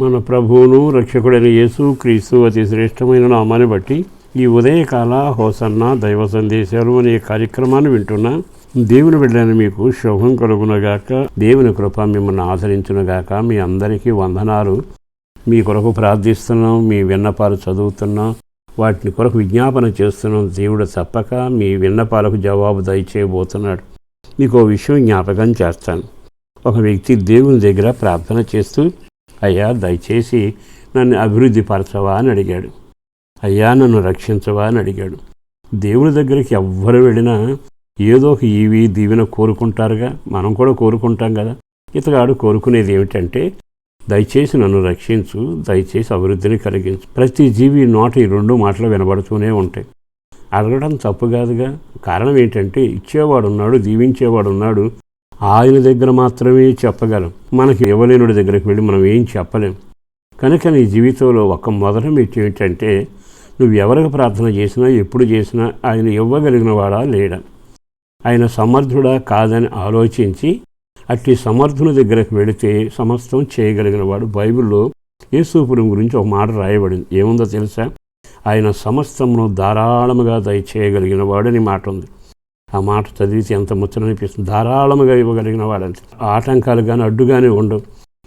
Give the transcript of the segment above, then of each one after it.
మన ప్రభువును రక్షకుడైన యేసు క్రీస్తు అతి శ్రేష్టమైన నామాన్ని బట్టి ఈ ఉదయకాల హోసన్న దైవ సందేశాలు అనే కార్యక్రమాన్ని వింటున్నా. దేవుని బిడ్డని మీకు శుభం కలుగునగాక దేవుని కృప మిమ్మల్ని ఆదరించునుగాక మీ అందరికీ వందనాలు. మీ కొరకు ప్రార్థిస్తున్నాం మీ విన్నపాలు చదువుతున్నాం వాటిని కొరకు విజ్ఞాపన చేస్తున్నాం. దేవుడు తప్పక మీ విన్నపాలకు జవాబు దయచేయబోతున్నాడు. మీకు ఓ విషయం జ్ఞాపకం చేస్తాను. ఒక వ్యక్తి దేవుని దగ్గర ప్రార్థన చేస్తూ అయ్యా దయచేసి నన్ను అభివృద్ధి పరచవా అని అడిగాడు. అయ్యా నన్ను రక్షించవా అని అడిగాడు. దేవుని దగ్గరికి ఎవ్వరు వెళ్ళినా ఏదో ఒక ఈవి దీవెన కోరుకుంటారుగా. మనం కూడా కోరుకుంటాం కదా. ఇతగాడు కోరుకునేది ఏమిటంటే దయచేసి నన్ను రక్షించు దయచేసి అభివృద్ధిని కలిగించు. ప్రతి జీవి నోట ఈ రెండు మాటలు వినబడుతూనే ఉంటాయి. అడగడం తప్పు కాదుగా. కారణం ఏంటంటే ఇచ్చేవాడు ఉన్నాడు దీవించేవాడు ఉన్నాడు ఆయన దగ్గర మాత్రమే చెప్పగలం. మనకి ఇవ్వలేనుడి దగ్గరికి వెళ్ళి మనం ఏం చెప్పలేం. కనుక నీ జీవితంలో ఒక మొదట మెట్టు ఏంటంటే నువ్వు ఎవరికి ప్రార్థన చేసినా ఎప్పుడు చేసినా ఆయన ఇవ్వగలిగినవాడా లేడా? ఆయన సమర్థుడా కాదని ఆలోచించి అట్టి సమర్థుని దగ్గరకు వెళితే సమస్తం చేయగలిగినవాడు బైబిల్లో యేసుపురం గురించి ఒక మాట రాయబడింది. ఏముందో తెలుసా? ఆయన సమస్తమును ధారాళముగా దయచేయగలిగిన వాడని మాట ఉంది. ఆ మాట చదివితే ఎంత ముచ్చటనిపిస్తుంది? ధారాళముగా ఇవ్వగలిగిన వాడంతే ఆటంకాలు కానీ అడ్డు కానీ ఉండవు.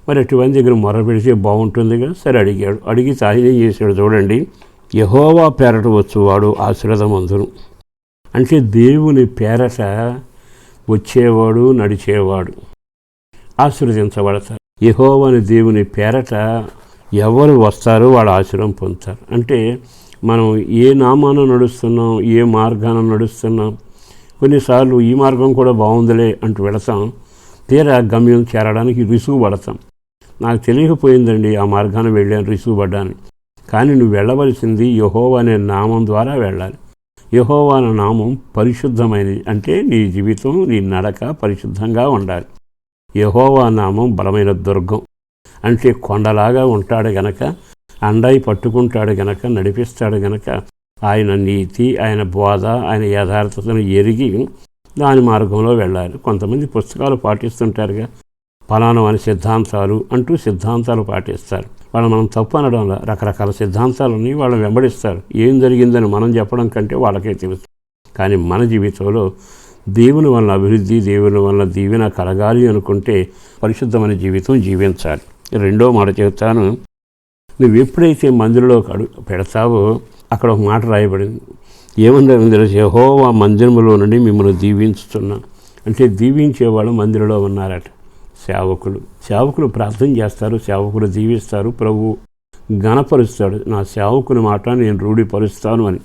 మరి అటువంటి దగ్గర మొర పెడితే బాగుంటుందిగా? సరే అడిగాడు. అడిగి ఆయన చేశాడు చూడండి. యహోవా పేరట వచ్చువాడు అందరం అంటే దేవుని పేరట వచ్చేవాడు నడిచేవాడు ఆశీర్వదించబడతారు. యహోవాని దేవుని పేరట ఎవరు వస్తారో వాడు ఆశీర్వం పొందుతారు. అంటే మనం ఏ నామాన నడుస్తున్నాం ఏ మార్గాన నడుస్తున్నాం కొన్నిసార్లు ఈ మార్గం కూడా బాగుందిలే అంటూ వెళతాం. తీరా గమ్యం చేరడానికి రుసుగు పడతాం. నాకు తెలియకపోయిందండి ఆ మార్గాన వెళ్ళాను రుసుగు పడ్డాను. కానీ నువ్వు వెళ్ళవలసింది యహోవా అనే నామం ద్వారా వెళ్ళాలి. యహోవా అనే నామం పరిశుద్ధమైనది అంటే నీ జీవితం నీ నడక పరిశుద్ధంగా ఉండాలి. యహోవా నామం బలమైన దుర్గం అంటే కొండలాగా ఉంటాడు గనక అండాయి పట్టుకుంటాడు గనక నడిపిస్తాడు గనక ఆయన నీతి ఆయన బోధ ఆయన యథార్థతను ఎరిగి దాని మార్గంలో వెళ్ళాలి కొంతమంది పుస్తకాలు పాటిస్తుంటారుగా. ఫలానం అని సిద్ధాంతాలు అంటూ సిద్ధాంతాలు పాటిస్తారు. వాళ్ళు మనం తప్పు అనడంలో రకరకాల సిద్ధాంతాలని వాళ్ళు వెంబడిస్తారు. ఏం జరిగిందని మనం చెప్పడం కంటే వాళ్ళకే తెలుసు. కానీ మన జీవితంలో దేవుని వల్ల అభివృద్ధి దేవుని వల్ల దీవెన కలగాలి అనుకుంటే పరిశుద్ధమైన జీవితం జీవించాలి. రెండో మాట చెబుతాను నువ్వు ఎప్పుడైతే మందిరంలో అడుగు పెడతావో అక్కడ ఒక మాట రాయబడింది. ఏముందని తెలుసు యహోవా మందిరములో నుండి మిమ్మల్ని దీవించుతున్నా. అంటే దీవించేవాళ్ళు మందిరంలో ఉన్నారట. సేవకులు. సేవకులు ప్రార్థన చేస్తారు. సేవకులు దీవిస్తారు. ప్రభు గణపరుస్తాడు నా సేవకుని మాట నేను రూఢిపరుస్తాను అని.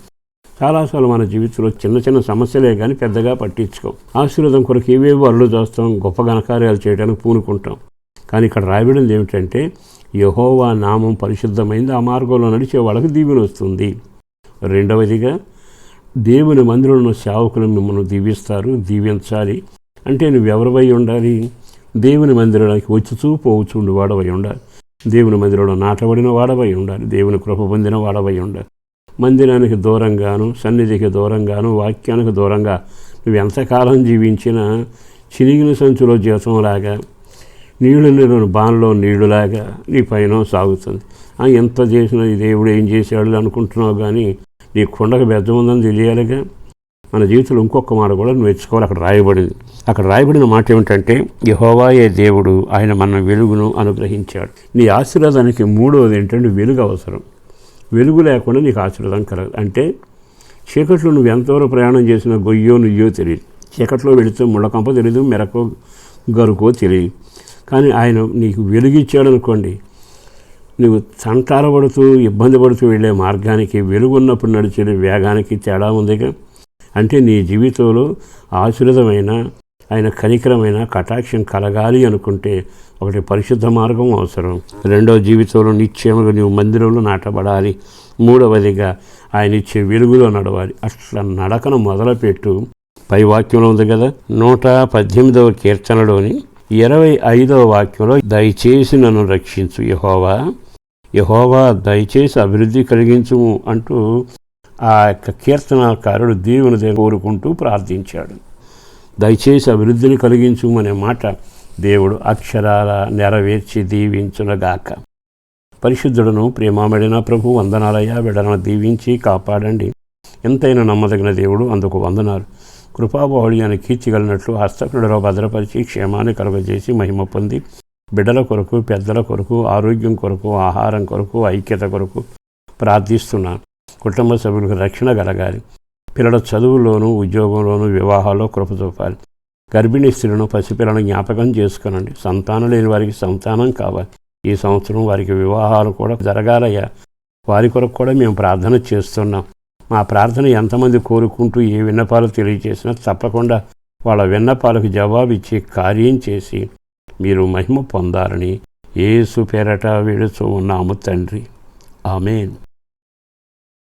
చాలాసార్లు మన జీవితంలో చిన్న చిన్న సమస్యలే కానీ పెద్దగా పట్టించుకోం. ఆశీర్వాదం కొరకు ఏవేవో అల్లు చేస్తాం గొప్ప ఘనకార్యాలు చేయడానికి పూనుకుంటాం. కానీ ఇక్కడ రాయబడింది ఏమిటంటే యహోవా నామం పరిశుద్ధమైంది. ఆ మార్గంలో నడిచే వాళ్ళకి దీవెన వస్తుంది. రెండవదిగా దేవుని మందిరంలో సేవకులు మిమ్మల్ని దీవిస్తారు దీవించాలి. అంటే నువ్వు ఎవరివై ఉండాలి? దేవుని మందిరానికి వచ్చుచూ పోవచ్చుండి వాడవై ఉండాలి. దేవుని మందిరంలో నాటబడిన వాడవై ఉండాలి. దేవుని కృప పొందిన వాడవై ఉండాలి. మందిరానికి దూరంగాను సన్నిధికి దూరంగాను వాక్యానికి దూరంగా నువ్వు ఎంతకాలం జీవించినా చినిగిన సంచులో జీవితంలాగా నీళ్ళు నీళ్ళు బాణలో నీళ్ళులాగా నీ పైన సాగుతుంది. ఎంత చేసినా ఈ దేవుడు ఏం చేశాడు అనుకుంటున్నావు కానీ నీ కుండకు పెద్ద ఉందని తెలియాలిగా. మన జీవితంలో ఇంకొక మాట కూడా నువ్వు నేర్చుకోవాలి. అక్కడ రాయబడింది. అక్కడ రాయబడిన మాట ఏమిటంటే యహోవాయే దేవుడు ఆయన మన వెలుగును అనుగ్రహించాడు. నీ ఆశీర్వాదానికి మూడవది ఏంటంటే వెలుగు అవసరం. వెలుగు లేకుండా నీకు ఆశీర్వాదం కలగదు. అంటే చీకట్లో నువ్వు ఎంతవరకు ప్రయాణం చేసినా గొయ్యో నుయ్యో తెలియదు. చీకట్లో వెళితే ముళ్ళకంప తెలియదు మెరకో గరుకో తెలియదు. కానీ ఆయన నీకు వెలుగిచ్చాడు అనుకోండి నువ్వు సంటారపడుతూ ఇబ్బంది పడుతూ వెళ్ళే మార్గానికి వెలుగున్నప్పుడు నడిచే వేగానికి తేడా ఉందిగా? అంటే నీ జీవితంలో ఆశ్రితమైన ఆయన కనికరమైన కటాక్షం కలగాలి అనుకుంటే ఒకటి పరిశుద్ధ మార్గం అవసరం. రెండో జీవితంలో నిశ్చయముగా నీవు మందిరంలో నాటబడాలి. మూడవదిగా ఆయన ఇచ్చే వెలుగులో నడవాలి. అట్లా నడకను మొదలుపెట్టు. పై వాక్యంలో ఉంది కదా నూట పద్దెనిమిదవ కీర్తనలోని ఇరవై ఐదవ వాక్యంలో దయచేసి నన్ను రక్షించు యహోవా. యహోవా దయచేసి అభివృద్ధి కలిగించుము అంటూ ఆ యొక్క కీర్తనకారుడు దేవుని దగ్గర కోరుకుంటూ ప్రార్థించాడు. దయచేసి అభివృద్ధిని కలిగించుము అనే మాట దేవుడు అక్షరాల నెరవేర్చి దీవించునగాక. పరిశుద్ధుడను ప్రేమామడిన ప్రభు వందనాలయ్యా విడలను దీవించి కాపాడండి. ఎంతైనా నమ్మదగిన దేవుడు అందుకు వందనాలు. కృపాబాహుడి అని కీర్తిగలిగినట్లు హస్తకుడిలో భద్రపరిచి క్షేమాన్ని కలుగజేసి మహిమ పొంది బిడ్డల కొరకు పెద్దల కొరకు ఆరోగ్యం కొరకు ఆహారం కొరకు ఐక్యత కొరకు ప్రార్థిస్తున్నాను కుటుంబ సభ్యులకు రక్షణ కలగాలి. పిల్లల చదువులోనూ ఉద్యోగంలోనూ వివాహాల్లో కృప చూపాలి. గర్భిణీ స్త్రీలను పసిపిల్లను జ్ఞాపకం చేసుకునండి. సంతానం లేని వారికి సంతానం కావాలి. ఈ సంవత్సరం వారికి వివాహాలు కూడా జరగాలయ్యా. వారి కొరకు కూడా మేము ప్రార్థన చేస్తున్నాం. మా ప్రార్థన ఎంతమంది కోరుకుంటూ ఏ విన్నపాలు తెలియజేసినా తప్పకుండా వాళ్ళ విన్నపాలకు జవాబిచ్చి కార్యం చేసి మీరు మహిమ పొందాలని ఏసు పేరట విడుచు ఉన్నాము తండ్రి. ఆమెన్.